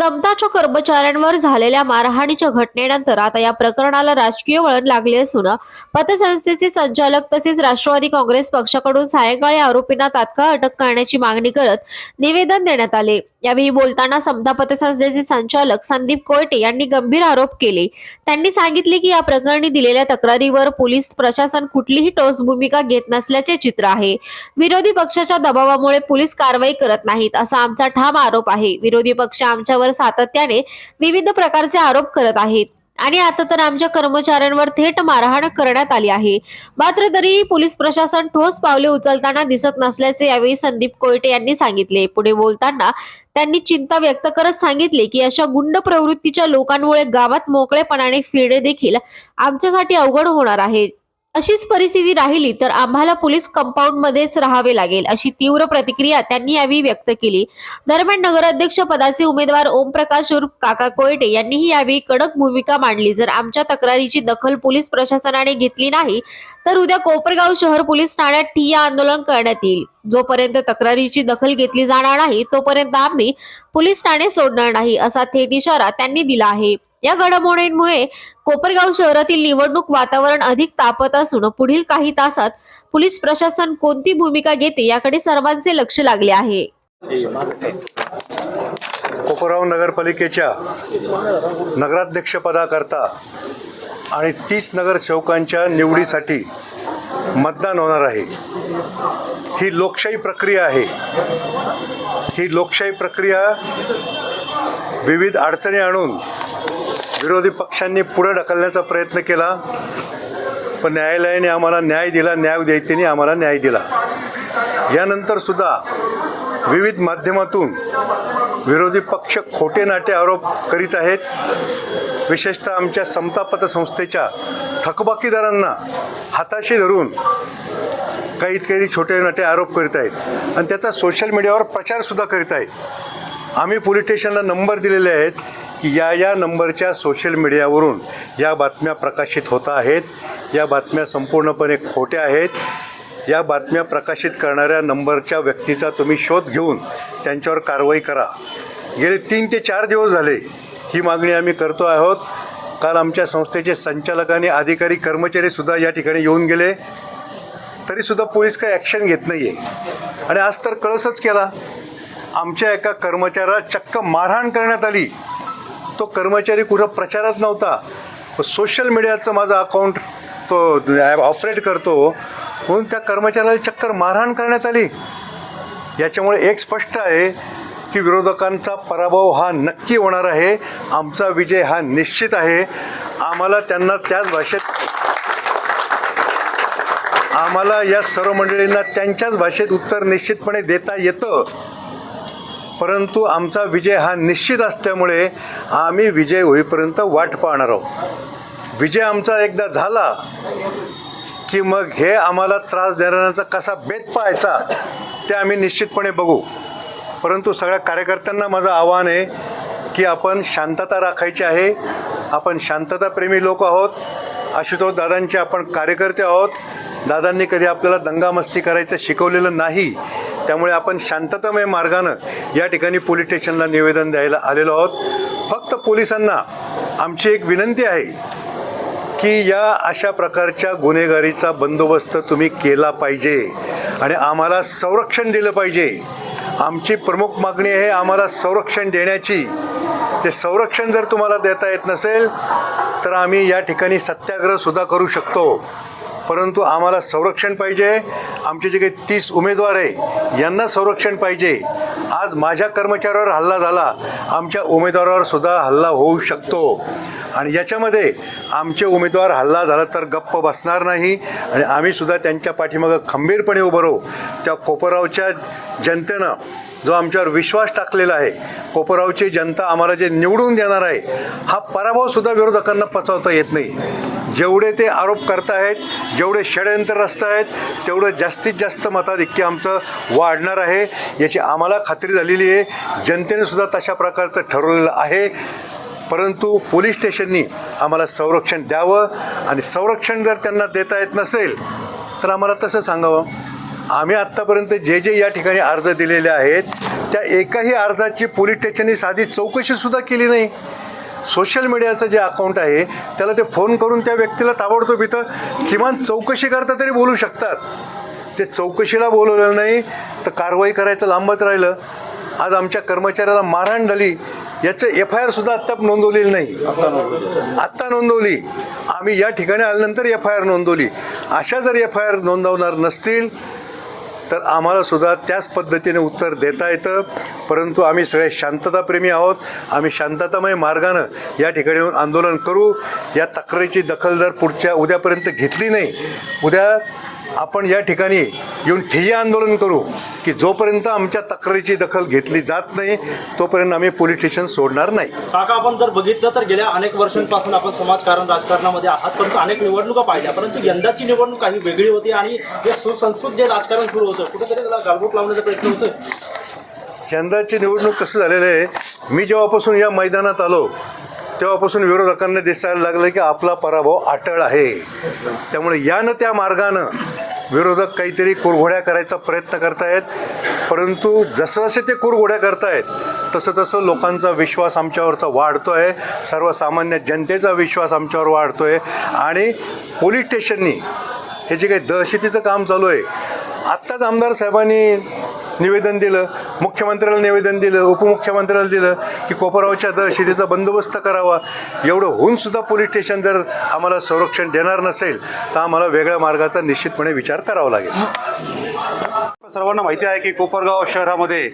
समताच्या कर्मचाऱ्यांवर झालेल्या मारहाणीच्या घटनेनंतर आता या प्रकरणाला राजकीय वळण लागले असून पतसंस्थेचे संचालक तसेच राष्ट्रवादी काँग्रेस पक्षाकडून सायंकाळी आरोपींना तात्काळ अटक करण्याची मागणी करत निवेदन देण्यात आले. यावेळी बोलताना समता पतसंस्थेचे संचालक संदीप कोयटे यांनी गंभीर आरोप केले. त्यांनी सांगितले की या प्रकरणी दिलेल्या तक्रारीवर पोलीस प्रशासन कुठलीही ठोस भूमिका घेत नसल्याचे चित्र आहे. विरोधी पक्षाच्या दबावामुळे पोलीस कारवाई करत नाहीत असा आमचा ठाम आरोप आहे. विरोधी पक्ष आमच्यावर सातत्याने विविध प्रकारचे आरोप करत आहेत. आणि आता तर आमच्या कर्मचाऱ्यांवर थेट मारहाण करण्यात आली आहे. मात्र तरीही पोलीस प्रशासन ठोस पावले उचलताना दिसत नसल्याचे यावेळी संदीप कोयटे यांनी सांगितले. पुढे बोलताना त्यांनी चिंता व्यक्त करत सांगितले की अशा गुंड प्रवृत्तीच्या लोकांमुळे गावात मोकळेपणाने फिरणे देखील आमच्यासाठी अवघड होणार आहे. अशीच परिस्थिती राहिली तर आम्हाला पोलीस कंपाऊंड मध्येच राहावे लागेल अशी तीव्र प्रतिक्रिया त्यांनी यावेळी व्यक्त केली. दरम्यान नगराध्यक्ष पदाचे उमेदवार ओमप्रकाश उर्फ काका कोयटे यांनीही यावेळी कडक भूमिका मांडली. जर आमच्या तक्रारीची दखल पोलीस प्रशासनाने घेतली नाही तर उद्या कोपरगाव शहर पोलीस ठाण्यात ठिय्या आंदोलन करण्यात येईल. जोपर्यंत तक्रारीची दखल घेतली जाणार नाही तोपर्यंत आम्ही पोलीस ठाणे सोडणार नाही असा थेट इशारा त्यांनी दिला आहे. या घडामोडींमुळे कोपरगाव शहरातील निवडणूक वातावरण अधिक तापत असून पुढील काही तासात पोलीस प्रशासन कोणती भूमिका घेते याकडे सर्वांचे लक्ष लागले आहे. कोपरगाव नगरपालिकेच्या नगराध्यक्षपदाकरता आणि तीस नगरसेवकांच्या निवडीसाठी मतदान होणार आहे. ही लोकशाही प्रक्रिया आहे. ही लोकशाही प्रक्रिया विविध अडचणी आणून विरोधी पक्षांनी पुढे ढकलण्याचा प्रयत्न केला. पण न्यायालयाने आम्हाला न्याय दिला न्यायदेवतेने आम्हाला न्याय दिला. यानंतर सुद्धा विविध माध्यमातून विरोधी पक्ष खोटे नाटे आरोप करीत आहेत. विशेषतः आमच्या समता पतसंस्थेच्या थकबाकीदारांना हाताशी धरून काही काही छोटे नाटे आरोप करीत आहेत. आणि त्याचा सोशल मीडियावर प्रचारसुद्धा करीत आहेत. आम्ही पोलीस स्टेशनला नंबर दिलेले आहेत. की या या नंबरच्या सोशल मीडियावरून या बातम्या प्रकाशित होत आहेत. या बातम्या संपूर्णपणे खोट्या आहेत. या बातम्या प्रकाशित करणाऱ्या नंबरच्या व्यक्तीचा तुम्ही शोध घेऊन त्यांच्यावर कारवाई करा. गेले तीन ते चार दिवस झाले ही मागणी आम्ही करतो आहोत. काल आमच्या संस्थेचे संचालक आणि अधिकारी कर्मचारीसुद्धा या ठिकाणी येऊन गेले. तरीसुद्धा पोलीस काही ॲक्शन घेत नाही आहे आणि आज तर कळसच केला. आमच्या एका कर्मचाऱ्याला चक्क मारहाण करण्यात आली. तो कर्मचारी कुठं प्रचारात नव्हता. सोशल मीडियाचं माझं अकाउंट तो ऑपरेट करतो. म्हणून त्या कर्मचाऱ्याला चक्कर मारहाण करण्यात आली. याच्यामुळे एक स्पष्ट आहे की विरोधकांचा पराभव हा नक्की होणार आहे. आमचा विजय हा निश्चित आहे. आम्हाला त्यांना त्याच भाषेत आम्हाला या सर्व मंडळींना त्यांच्याच भाषेत उत्तर निश्चितपणे देता येतं. परंतु आमचा विजय हा निश्चित असल्यामुळे आम्ही विजय होईपर्यंत वाट पाहणार आहोत. विजय आमचा एकदा झाला की मग हे आम्हाला त्रास देणाऱ्यांचा कसा बेत पाहायचा ते आम्ही निश्चितपणे बघू. परंतु सगळ्या कार्यकर्त्यांना माझं आव्हान आहे की आपण शांतता राखायची आहे. आपण शांतताप्रेमी लोक आहोत. आशुतोष दादांचे आपण कार्यकर्ते आहोत. दादांनी कधी आपल्याला दंगामस्ती करायचं शिकवलेलं नाही. त्यामुळे आपण शांततामय मार्गानं या ठिकाणी पोलीस स्टेशनला निवेदन द्यायला आलेलो आहोत. फक्त पोलिसांना आमची एक विनंती आहे की या अशा प्रकारच्या गुन्हेगारीचा बंदोबस्त तुम्ही केला पाहिजे आणि आम्हाला संरक्षण दिलं पाहिजे. आमची प्रमुख मागणी आहे आम्हाला संरक्षण देण्याची. ते संरक्षण जर तुम्हाला देता येत नसेल तर आम्ही या ठिकाणी सत्याग्रहसुद्धा करू शकतो. परंतु आम्हाला संरक्षण पाहिजे. आमचे जे काही तीस उमेदवार आहे यांना संरक्षण पाहिजे. आज माझ्या कर्मचाऱ्यावर हल्ला झाला. आमच्या उमेदवारावर सुद्धा हल्ला होऊ शकतो. आणि याच्यामध्ये आमचे उमेदवार हल्ला झाला तर गप्प बसणार नाही. आणि आम्ही सुद्धा त्यांच्या पाठीमागं खंबीरपणे उभं राहू. त्या कोपरावच्या जनतेनं जो आमच्यावर विश्वास टाकलेला आहे कोपरावची जनता आम्हाला जे निवडून देणार आहे हा पराभवसुद्धा विरोधकांना पचवता येत नाही. जेवढे ते आरोप करतायत जेवढे षडयंत्र रचत आहेत तेवढं जास्तीत जास्त मताधिक्य आमचं वाढणार आहे याची आम्हाला खात्री झालेली आहे. जनतेने सुद्धा तशा प्रकारचं ठरवलेलं आहे. परंतु पोलीस स्टेशननी आम्हाला संरक्षण द्यावं आणि संरक्षण जर त्यांना देता येत नसेल तर आम्हाला तसं सांगावं. आम्ही आत्तापर्यंत जे जे या ठिकाणी अर्ज दिलेले आहेत त्या एकाही अर्जाची पोलीस स्टेशननी साधी चौकशीसुद्धा केली नाही. सोशल मीडियाचं जे अकाउंट आहे त्याला ते फोन करून त्या व्यक्तीला ताबडतोब इथं किमान चौकशी करता तरी बोलू शकतात. ते चौकशीला बोलवलं नाही तर कारवाई करायचं लांबच राहिलं. आज आमच्या कर्मचाऱ्याला मारहाण झाली याचं एफ आय आरसुद्धा आत्ता नोंदवलेली नाही. आत्ता नोंदवली. आम्ही या ठिकाणी आल्यानंतर एफ आय आर नोंदवली. अशा जर एफ आय आर नोंदवणार नसतील तर आम्हालासुद्धा त्याच पद्धतीने उत्तर देता येतं. परंतु आम्ही सगळे शांतताप्रेमी आहोत. आम्ही शांततामय मार्गानं या ठिकाणी येऊन आंदोलन करू. या तक्रारीची दखल जर पुढच्या उद्यापर्यंत घेतली नाही उद्या आपण या ठिकाणी येऊन ठिय्या आंदोलन करू की जोपर्यंत आमच्या तक्रारीची दखल घेतली जात नाही तोपर्यंत आम्ही पोलीस स्टेशन सोडणार नाही. काका आपण जर बघितलं तर गेल्या अनेक वर्षांपासून आपण समाजकारण राजकारणामध्ये आहात परंतु अनेक निवडणुका पाहिल्या परंतु यंदाची निवडणूक काही वेगळी होती आणि जे सुसंस्कृत जे राजकारण सुरू होतं कुठेतरी त्याला गालबोट लावण्याचा प्रयत्न होतोय? यंदाची निवडणूक कसं झालेलं आहे मी जेव्हापासून या मैदानात आलो तेव्हापासून विरोधकांना दिसायला लागलं की आपला पराभव अटळ आहे. त्यामुळे यानं त्या मार्गानं विरोधक काहीतरी कुरघोड्या करायचा प्रयत्न करतायत. परंतु जसं जसे ते कुरघोड्या करतायत तसं तसं लोकांचा विश्वास आमच्यावरचा वाढतो आहे सर्वसामान्य जनतेचा विश्वास आमच्यावर वाढतो आहे आणि पोलीस स्टेशननी हे जे काही दहशतीचं काम चालू आहे आत्ताच आमदार साहेबांनी निवेदन दिलं. मुख्यमंत्र्याला निवेदन दिलं उपमुख्यमंत्र्याला दिलं की कोपरावच्या दहशतीचा बंदोबस्त करावा. एवढं होऊन सुद्धा पोलीस स्टेशन जर आम्हाला संरक्षण देणार नसेल तर आम्हाला वेगळ्या मार्गाचा निश्चितपणे विचार करावा लागेल. सर्वांना माहिती आहे की कोपरगाव शहरामध्ये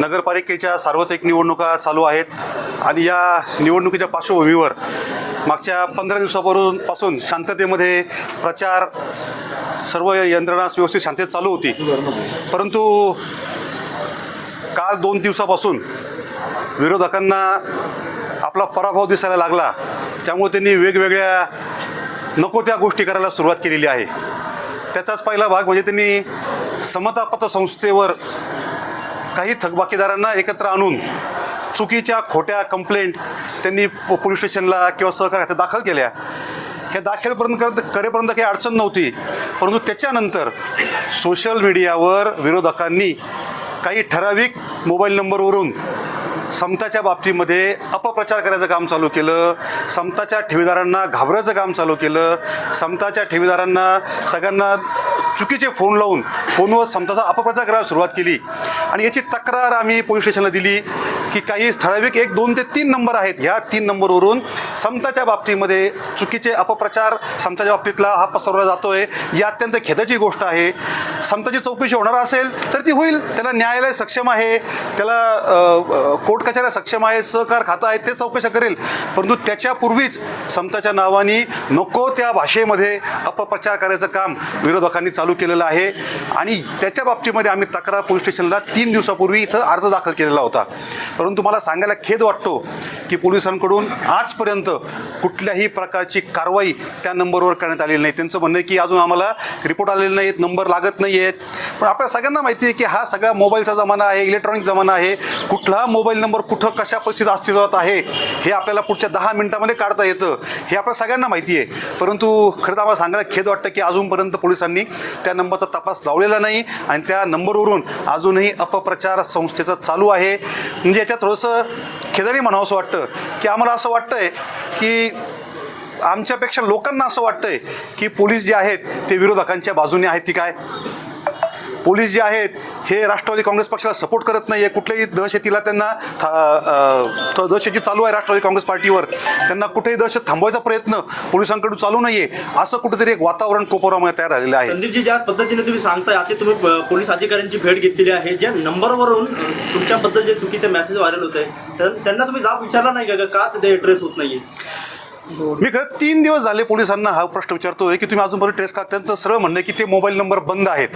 नगरपालिकेच्या सार्वत्रिक निवडणुका चालू आहेत आणि या निवडणुकीच्या पार्श्वभूमीवर मागच्या पंधरा दिवसापासून पासून शांततेमध्ये प्रचार सर्व यंत्रणा व्यवस्थित शांततेत चालू होती. परंतु काल दोन दिवसापासून विरोधकांना आपला पराभव दिसायला लागला. त्यामुळे त्यांनी वेगवेगळ्या नको त्या गोष्टी करायला सुरुवात केलेली आहे. त्याचाच पहिला भाग म्हणजे त्यांनी समता पतसंस्थेवर काही थकबाकीदारांना एकत्र आणून चुकीच्या खोट्या कंप्लेंट त्यांनी पो- पोलीस स्टेशनला किंवा सहकार दाखल केल्या. ह्या दाखलपर्यंत करत करेपर्यंत काही अडचण नव्हती. परंतु त्याच्यानंतर सोशल मीडियावर विरोधकांनी काही ठराविक मोबाईल नंबरवरून समताच्या बाबतीमध्ये अपप्रचार करायचं काम चालू केलं समताच्या ठेवीदारांना घाबरायचं काम चालू केलं समताच्या ठेवीदारांना सगळ्यांना चुकीचे फोन लावून फोनवर समताचा अपप्रचार करायला सुरुवात केली. आणि याची तक्रार आम्ही पोलीस स्टेशनला दिली. की काही ठराविक एक दोन ते तीन नंबर आहेत. ह्या तीन नंबरवरून समताच्या बाबतीमध्ये चुकीचे अपप्रचार समताच्या बाबतीतला हा पसरवला जातोय. ही अत्यंत खेदाची गोष्ट आहे. समताची चौकशी होणार असेल तर ती होईल. त्याला न्यायालय सक्षम आहे. त्याला कोर्ट कचऱ्या सक्षम आहे. सहकार खातं आहे ते चौकशा करेल. परंतु त्याच्यापूर्वीच समताच्या नावाने नको त्या भाषेमध्ये अपप्रचार करायचं काम विरोधकांनी चालू केलेलं आहे. आणि त्याच्या बाबतीमध्ये आम्ही तक्रार पोलीस स्टेशनला तीन दिवसापूर्वी इथं अर्ज दाखल केलेला होता. परंतु मला सांगायला खेद वाटतो की पोलिसांकडून आजपर्यंत कुठल्याही प्रकारची कारवाई त्या नंबरवर करण्यात आलेली नाही. त्यांचं म्हणणं आहे की अजून आम्हाला रिपोर्ट आलेले नाहीत नंबर लागत नाही आहेत पण आपल्या सगळ्यांना माहिती आहे की हा सगळा मोबाईलचा जमाना आहे इलेक्ट्रॉनिक जमाना आहे. कुठला मोबाईल नंबर कुठं कशा परिस्थितीत अस्तित्वात आहे हे आपल्याला पुढच्या दहा मिनिटामध्ये काढता येतं. हे आपल्या सगळ्यांना माहिती आहे. परंतु खरं तर आम्हाला सांगायला खेद वाटतं की अजूनपर्यंत पोलिसांनी त्या नंबरचा तपास लावलेला नाही आणि त्या नंबरवरून अजूनही अपप्रचार संस्थेचं चालू आहे. म्हणजे याच्यात थोडंसं खेदारी म्हणावंसं वाटतं. की आम्हाला असं वाटतंय की आमच्यापेक्षा लोकांना असं वाटतंय की पोलीस जे आहेत ते विरोधकांच्या बाजूने आहेत ती काय? पोलीस जे आहेत हे राष्ट्रवादी काँग्रेस पक्षाला सपोर्ट करत नाही आहे कुठल्याही दहशतीला त्यांना दहशती चालू आहे राष्ट्रवादी काँग्रेस पार्टीवर. त्यांना कुठेही दहशत थांबवायचा प्रयत्न पोलिसांकडून चालू नाही आहे असं कुठेतरी एक वातावरण कोपरामध्ये तयार झालेलं आहे. संदीपजी ज्या पद्धतीने तुम्ही सांगताय आता तुम्ही पोलीस अधिकाऱ्यांची भेट घेतलेली आहे. ज्या नंबरवरून तुमच्याबद्दल जे चुकीचे मेसेज व्हायरल होत त्यांना तुम्ही जाब विचारला नाही का का ते ॲड्रेस होत नाहीये? मी खरं तीन दिवस झाले पोलिसांना हा प्रश्न विचारतोय की तुम्ही अजूनपर्यंत ट्रेस का त्यांचं सरळ म्हणणं की ते मोबाईल नंबर बंद आहेत.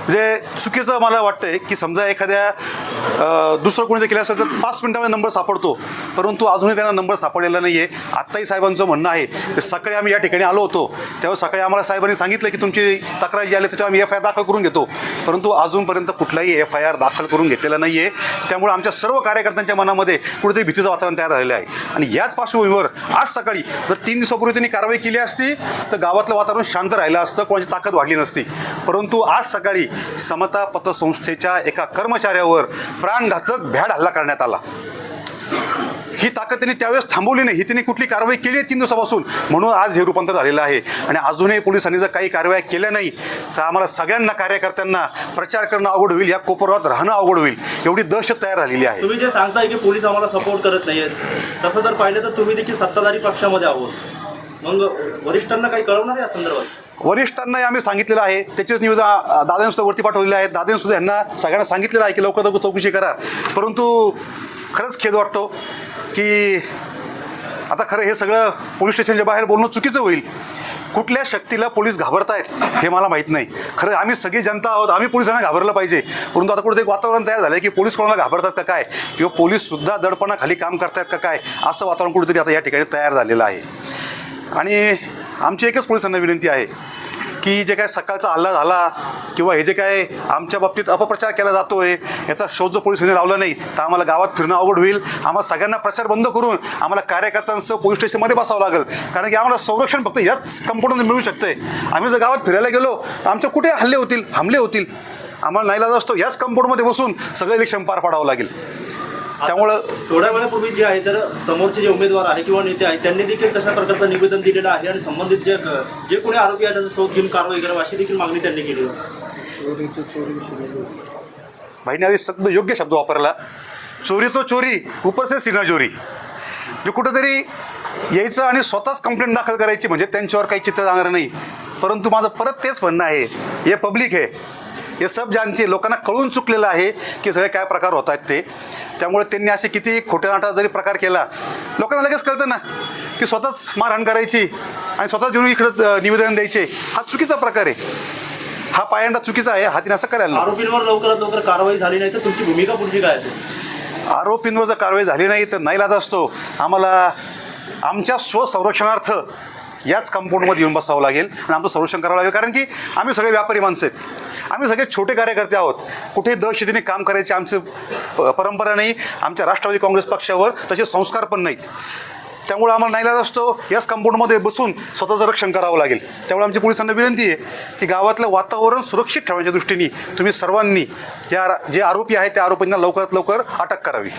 म्हणजे चुकीचं मला वाटतंय की समजा एखाद्या दुसरं कोणी केलं असेल तर पाच मिनिटामध्ये नंबर सापडतो. परंतु अजूनही त्यांना नंबर सापडलेला नाही आहे आत्ताही साहेबांचं म्हणणं आहे की सकाळी आम्ही या ठिकाणी आलो होतो. तेव्हा सकाळी आम्हाला साहेबांनी सांगितलं की तुमची तक्रार जी आली त्याच्यावर आम्ही एफ आय आर दाखल करून घेतो. परंतु अजूनपर्यंत कुठलाही एफ आय आर दाखल करून घेतलेला नाही आहे त्यामुळे आमच्या सर्व कार्यकर्त्यांच्या मनामध्ये कुठेतरी भीतीचं वातावरण तयार झालेलं आहे. आणि याच पार्श्वभूमीवर आज सकाळी जर तीन दिवसापूर्वी त्यांनी कारवाई केली असती तर गावातलं वातावरण शांत राहिलं असतं कोणाची ताकद वाढली नसती. परंतु आज सकाळी समता पतसंस्थेच्या एका कर्मचाऱ्यावर प्राणघातक भ्याड हल्ला करण्यात आला. ही ताकद त्यांनी त्यावेळेस थांबवली नाही. ही त्यांनी कुठली कारवाई केली आहे तीन दिवसापासून? म्हणून आज हे रूपांतर झालेलं आहे. आणि अजूनही पोलिसांनी जर काही कारवाई केल्या नाही तर आम्हाला सगळ्यांना कार्यकर्त्यांना प्रचार करणं अवघड होईल या कोपऱ्यात राहणं अवघड होईल एवढी दहशत तयार झालेली आहे. तुम्ही जे सांगताय की पोलीस आम्हाला सपोर्ट करत नाहीयेत तसं जर पाहिलं तर तुम्ही देखील सत्ताधारी पक्षामध्ये आहोत. मग वरिष्ठांना काही कळवणार या संदर्भात? वरिष्ठांनाही आम्ही सांगितलेलं आहे. त्याचेच निवेदन अ, सुद्धा वरती पाठवलेले आहेत दादांनी सुद्धा यांना सगळ्यांना सांगितलेलं आहे की लवकर लवकर चौकशी करा. परंतु खरंच खेद वाटतो की आता खरं हे सगळं पोलीस स्टेशनच्या बाहेर बोलणं चुकीचं होईल. कुठल्या शक्तीला पोलीस घाबरत आहेत हे मला माहीत नाही. खरं आम्ही सगळी जनता आहोत आम्ही पोलिसांना घाबरलं पाहिजे. परंतु आता कुठे एक वातावरण तयार झालं की पोलीस कोणाला घाबरतात का काय? किंवा पोलीससुद्धा दडपणाखाली काम करतायत का काय? असं वातावरण कुठेतरी आता या ठिकाणी तयार झालेलं आहे. आणि आमची एकच पोलिसांना विनंती आहे की जे काय सकाळचा हल्ला झाला किंवा हे जे काय आमच्या बाबतीत अपप्रचार केला जातोय याचा शोध जर पोलिसांनी लावला नाही तर आम्हाला गावात फिरणं अवघड होईल. आम्हाला सगळ्यांना प्रचार बंद करून आम्हाला कार्यकर्त्यांसह पोलीस स्टेशनमध्ये बसावं लागेल. कारण की आम्हाला संरक्षण फक्त याच कंपाऊंडमध्ये मिळू शकते आम्ही जर गावात फिरायला गेलो तर आमचे कुठे हल्ले होतील हमले होतील? आम्हाला नाईलाज असतो याच कंपाऊंडमध्ये बसून सगळं इलेक्शन पार पाडावं लागेल. त्यामुळं थोड्या वेळापूर्वी जे आहे तर समोरचे जे उमेदवार आहे किंवा नेते आहेत त्यांनी देखील तशा प्रकारचं निवेदन दिलेलं आहे आणि संबंधित जे जे कोणी आरोपी आहे त्याचा शोध घेऊन कारवाई करावी अशी देखील मागणी त्यांनी केली भाईने आधी शब्द योग्य शब्द वापरला. चोरी तो चोरी ऊपर से सीना चोरी जे कुठंतरी यायचं आणि स्वतःच कंप्लेंट दाखल करायची म्हणजे त्यांच्यावर काही चित्र जाणार नाही. परंतु माझं परत तेच म्हणणं आहे हे पब्लिक आहे. हे सब जानते लोकांना कळून चुकलेलं आहे की सगळे काय प्रकार होत आहेत ते. त्यामुळे त्यांनी असे किती खोट्या नाटा जरी प्रकार केला लोकांना लगेच कळतं ना की स्वतःच मारहाण करायची आणि स्वतःच घेऊन इकडं निवेदन द्यायचे. हा चुकीचा प्रकार आहे. हा पायंडा चुकीचा आहे हा तिने असं करायला. आरोपींवर लवकरात लवकर कारवाई झाली नाही तर तुमची भूमिका पुढची काय आरोपींवर जर कारवाई झाली नाही तर नाईलाज असतो. आम्हाला आमच्या स्वसंरक्षणार्थ याच कंपाऊंडमध्ये येऊन बसावं लागेल आणि आमचं संरक्षण करावं लागेल. कारण की आम्ही सगळे व्यापारी माणसं आहेत. आम्ही सगळे छोटे कार्यकर्ते आहोत. कुठे दहशतीने काम करायची आमची प- परंपरा नाही आमच्या राष्ट्रवादी काँग्रेस पक्षावर तसे संस्कार पण नाहीत. त्यामुळे आम्हाला नाईलाज असतो. याच कंपाऊंडमध्ये बसून स्वतःचं रक्षण करावं लागेल. त्यामुळे आमची पोलिसांना विनंती आहे की गावातलं वातावरण सुरक्षित ठेवण्याच्या दृष्टीने तुम्ही सर्वांनी या जे आरोपी आहेत त्या आरोपींना लवकरात लवकर अटक करावी.